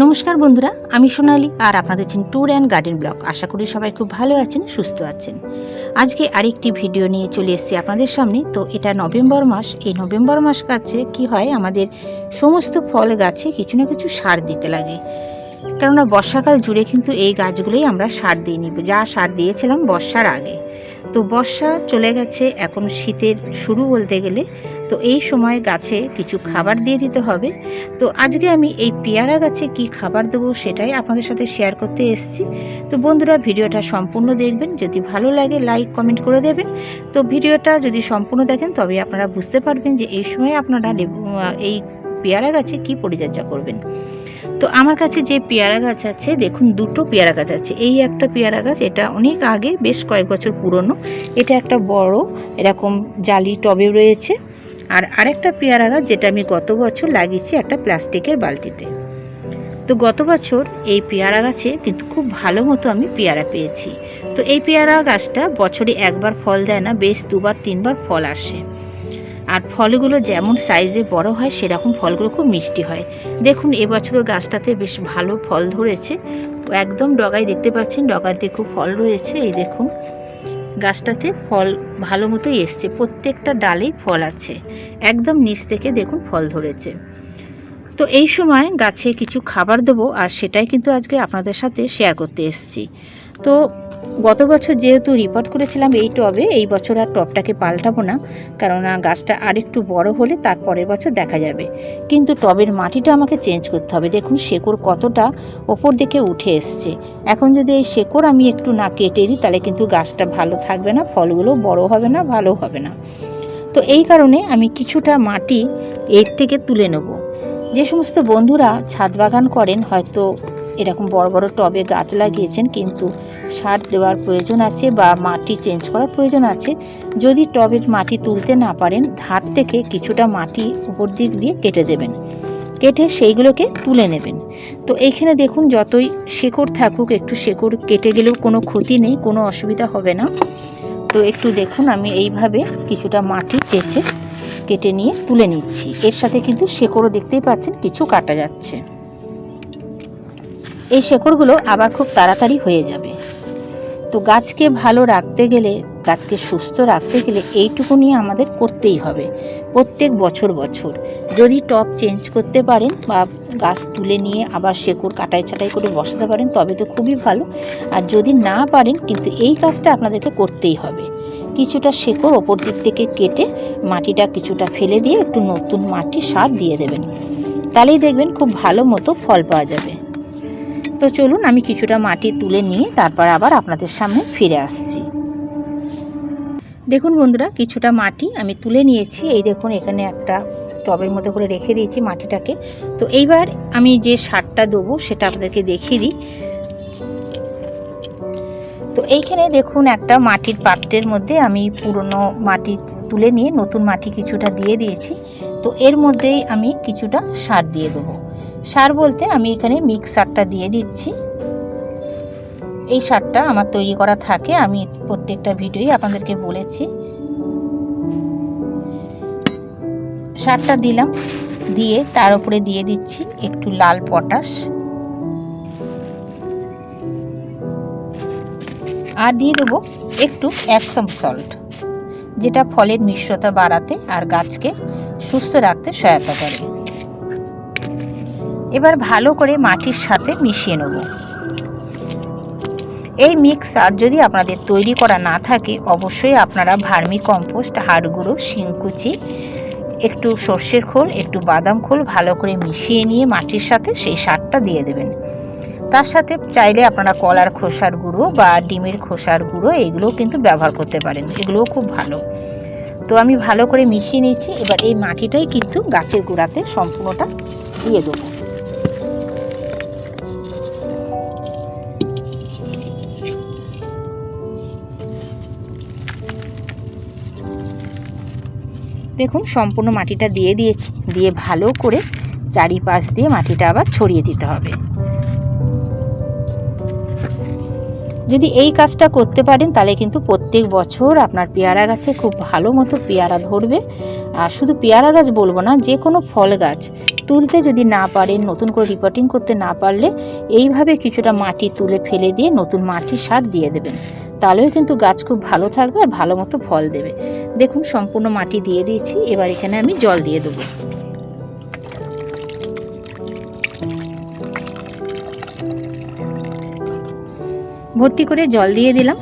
নমস্কার বন্ধুরা, আমি সোনালি আর আপনাদের চিন ট্যুর অ্যান্ড গার্ডেন ব্লক আশা করি সবাই খুব ভালো আছেন, সুস্থ আছেন। আজকে আরেকটি ভিডিও নিয়ে চলে এসেছি আপনাদের সামনে। তো এটা নভেম্বর মাস। এই নভেম্বর মাস কাছে কি হয়, আমাদের সমস্ত ফল গাছে কিছু না কিছু সার দিতে লাগে। কেননা বর্ষাকাল জুড়ে কিন্তু এই গাছগুলোই আমরা সার দিয়ে নিব। যা সার দিয়েছিলাম বর্ষার আগে। তো বর্ষা চলে গেছে, এখন শীতের শুরু বলতে গেলে। তো এই সময় গাছে কিছু খাবার দিয়ে দিতে হবে। তো আজকে আমি এই পেয়ারা গাছে কি খাবার দেবো সেটাই আপনাদের সাথে শেয়ার করতে এসেছি। তো বন্ধুরা, ভিডিওটা সম্পূর্ণ দেখবেন। যদি ভালো লাগে লাইক কমেন্ট করে দেবেন। তো ভিডিওটা যদি সম্পূর্ণ দেখেন তবে আপনারা বুঝতে পারবেন যে এই সময় আপনারা এই পেয়ারা গাছে কি পরিচর্যা করবেন। তো আমার কাছে যে পেয়ারা গাছ আছে, দেখুন দুটো পেয়ারা গাছ আছে। এই একটা পেয়ারা গাছ, এটা অনেক আগে, বেশ কয়েক বছর পুরনো। এটা একটা বড়, এরকম জালি টবে রয়েছে। আর আরেকটা পেয়ারা গাছ, যেটা আমি গত বছর লাগিয়েছি একটা প্লাস্টিকের বালতিতে। তো গত বছর এই পেয়ারা গাছে কিন্তু খুব ভালো মতো আমি পেয়ারা পেয়েছি। তো এই পেয়ারা গাছটা বছরে একবার ফল দেয় না, বেশ দুবার, তিনবার ফল আসে। আর ফলগুলো যেমন সাইজে বড় হয়, সেরকম ফলগুলো খুব মিষ্টি হয়। দেখুন, এবছরও গাছটাতে বেশ ভালো ফল ধরেছে। একদম ডগায় দেখতে পাচ্ছেন ডগাতে খুব ফল রয়েছে। এই দেখুন, গাছটাতে ফল ভালো মতোই এসছে। প্রত্যেকটা ডালেই ফল আছে। একদম নিচ থেকে দেখুন ফল ধরেছে। তো এই সময় গাছে কিছু খাবার দেবো, আর সেটাই কিন্তু আজকে আপনাদের সাথে শেয়ার করতে এসেছি। তো গত বছর যেহেতু রিপোর্ট করেছিলাম এই টবে, এই বছর আর টবটাকে পাল্টাবো না, কেননা গাছটা আরেকটু বড় হলে তার পরের বছর দেখা যাবে। কিন্তু টবের মাটিটা আমাকে চেঞ্জ করতে হবে। দেখুন, শেকড় কতটা ওপর দিকে উঠে এসছে। এখন যদি এই শেকড় আমি একটু না কেটে দিই, তাহলে কিন্তু গাছটা ভালো থাকবে না, ফলগুলো বড় হবে না, ভালো হবে না। তো এই কারণে আমি কিছুটা মাটি এর থেকে তুলে নেব। যে সমস্ত বন্ধুরা ছাদ বাগান করেন, হয়তো এরকম বড় বড় টবে গাছ লাগিয়েছেন, কিন্তু সার দেওয়ার প্রয়োজন আছে বা মাটি চেঞ্জ করার প্রয়োজন আছে। যদি টবের মাটি তুলতে না পারেন, ধার থেকে কিছুটা মাটি উপর দিক দিয়ে কেটে দেবেন। কেটে সেইগুলোকে তুলে নেবেন। তো এইখানে দেখুন, যতই শেকড় থাকুক, একটু শেকড় কেটে গেলেও কোনো ক্ষতি নেই, কোনো অসুবিধা হবে না। তো একটু দেখুন, আমি এইভাবে কিছুটা মাটি চেঁচে কেটে নিয়ে তুলে নিচ্ছি। এর সাথে কিন্তু শেকড়ও দেখতেই পাচ্ছেন, কিছু কাটা যাচ্ছে। এই শেকড়গুলো আবার খুব তাড়াতাড়ি হয়ে যাবে। তো গাছকে ভালো রাখতে গেলে, গাছকে সুস্থ রাখতে গেলে এইটুকু নিয়ে আমাদের করতেই হবে, প্রত্যেক বছর বছর। যদি টপ চেঞ্জ করতে পারেন বা গাছ তুলে নিয়ে আবার শেকড় কাটাই ছাটাই করে বসাতে পারেন, তবে তো খুবই ভালো। আর যদি না পারেন, কিন্তু এই কাজটা আপনাদেরকে করতেই হবে। কিছুটা শেকড় ওপর দিক থেকে কেটে মাটিটা কিছুটা ফেলে দিয়ে একটু নতুন মাটি সার দিয়ে দেবেন। তাহলেই দেখবেন খুব ভালো মতো ফল পাওয়া যাবে। তো চলুন আমি কিছুটা মাটি তুলে নিয়ে তারপর আবার আপনাদের সামনে ফিরে আসছি। দেখুন বন্ধুরা, কিছুটা মাটি আমি তুলে নিয়েছি। এই দেখুন, এখানে একটা টবের মধ্যে করে রেখে দিয়েছি মাটিটাকে। তো এইবার আমি যে সারটা দেবো, সেটা আপনাদেরকে দেখিয়ে দিই। তো এইখানে দেখুন, একটা মাটির পাত্রের মধ্যে আমি পুরনো মাটি তুলে নিয়ে নতুন মাটি কিছুটা দিয়ে দিয়েছি। তো এর মধ্যেই আমি কিছুটা সার দিয়ে দেবো। সার বলতে আমি এখানে মিক্স সারটা দিয়ে দিচ্ছি। এই সারটা আমার তৈরি করা থাকে, আমি প্রত্যেকটা ভিডিওই আপনাদেরকে বলেছি। সারটা দিলাম, দিয়ে তার উপরে দিয়ে দিচ্ছি একটু লাল পটাশ। আর দিয়ে দেবো একটু অ্যাপসাম সল্ট, যেটা ফলের মিশ্রতা বাড়াতে আর গাছকে সুস্থ রাখতে সহায়তা করে। এবার ভালো করে মাটির সাথে মিশিয়ে নেব। এই মিক্সার যদি আপনাদের তৈরি করা না থাকে, অবশ্যই আপনারা ভার্মি কম্পোস্ট হাড় গুঁড়ো শিংকুচি, একটু সর্ষের খোল, একটু বাদাম খোল ভালো করে মিশিয়ে নিয়ে মাটির সাথে সেই সারটা দিয়ে দেবেন। তার সাথে চাইলে আপনারা কলার খোসার গুঁড়ো বা ডিমের খোসার গুঁড়ো এগুলোও কিন্তু ব্যবহার করতে পারেন, এগুলোও খুব ভালো। তো আমি ভালো করে মিশিয়ে নিয়েছি, এবার এই মাটিটাই কিন্তু গাছের গোড়াতে সম্পূর্ণটা দিয়ে দেবো। দেখুন, সম্পূর্ণ মাটিটা দিয়ে দিয়েছি। দিয়ে ভালো করে চারিপাশ দিয়ে মাটিটা আবার ছড়িয়ে দিতে হবে। যদি এই কাজটা করতে পারেন, তাহলে কিন্তু প্রত্যেক বছর আপনার পেয়ারা গাছে খুব ভালো মতো পেয়ারা ধরবে। আর শুধু পেয়ারা গাছ বলব না, যে কোনো ফল গাছ তুলতে যদি না পারেন নতুন করে রিপোর্টিং করতে না পারলে, এইভাবে কিছুটা মাটি তুলে ফেলে দিয়ে নতুন মাটি সার দিয়ে দেবেন। তাহলেও কিন্তু গাছ খুব ভালো থাকবে আর ভালো মতো ফল দেবে। দেখুন, সম্পূর্ণ মাটি দিয়ে দিয়েছি, এবার এখানে আমি জল দিয়ে দেবো। ভর্তি করে জল দিয়ে দিলাম।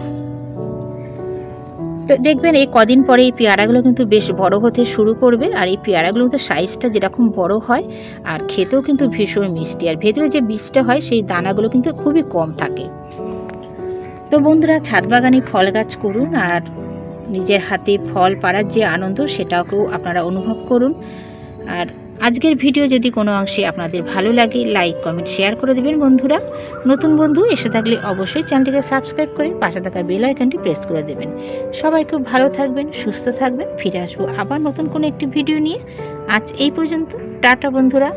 তো দেখবেন এই কদিন পরে এই পেয়ারাগুলো কিন্তু বেশ বড় হতে শুরু করবে, আর এই পেয়ারাগুলো কিন্তু সাইজটা যেরকম বড় হয়, আর খেতেও কিন্তু ভীষণ মিষ্টি। আর ভেতরে যে বীজটা হয়, সেই দানাগুলো কিন্তু খুবই কম থাকে। তো বন্ধুরা, ছাদ বাগানে ফল গাছ করুন, আর নিজের হাতে ফল পাড়ার যে আনন্দ, সেটাকেও আপনারা অনুভব করুন। আর আজকের ভিডিও যদি কোনো অংশে আপনাদের ভালো লাগে লাইক কমেন্ট শেয়ার করে দেবেন বন্ধুরা। নতুন বন্ধু এসে থাকলে অবশ্যই চ্যানেলটিকে সাবস্ক্রাইব করে পাশে থাকা বেল আইকনটি প্রেস করে দেবেন। সবাই খুব ভালো থাকবেন, সুস্থ থাকবেন। ফিরে আসব আবার নতুন কোনো একটি ভিডিও নিয়ে। আজ এই পর্যন্ত, টাটা বন্ধুরা।